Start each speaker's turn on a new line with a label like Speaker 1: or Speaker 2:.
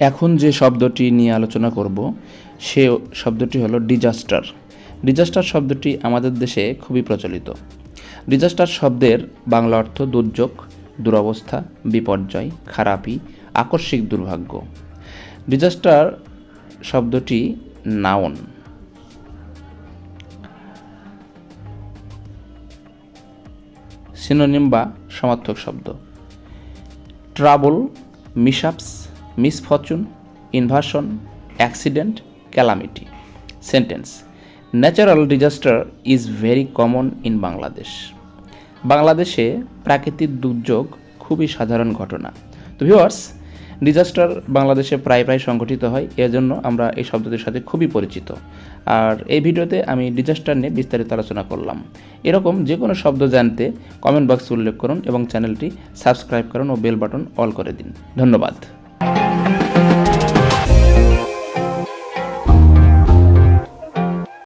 Speaker 1: এখন যে শব্দটি নিয়ে আলোচনা করব, সে শব্দটি হলো ডিজাস্টার। ডিজাস্টার শব্দটি আমাদের দেশে খুবই প্রচলিত। ডিজাস্টার শব্দের বাংলা অর্থ দুর্যোগ, দুরবস্থা, বিপর্যয় খারাপি আকস্মিক দুর্ভাগ্য। ডিজাস্টার শব্দটি নাউন। সিনোনিম বা সমার্থক শব্দ। Trouble mishaps misfortune inversion accident calamity sentence natural disaster is very common in Bangladesh বাংলাদেশে প্রাকৃতিক দুর্যোগ খুবই সাধারণ ঘটনা। তো ভিওয়ার্স ডিজাস্টার বাংলাদেশে প্রায় প্রায় সংঘটিত হয় এজন্য আমরা এই শব্দটির সাথে খুবই পরিচিত। আর এই ভিডিওতে আমি ডিজাস্টার নিয়ে বিস্তারিত আলোচনা করলাম। এরকম যে কোনো শব্দ জানতে কমেন্ট বক্সে উল্লেখ করুন এবং চ্যানেলটি সাবস্ক্রাইব করুন ও বেল বাটন অল করে দিন। ধন্যবাদ।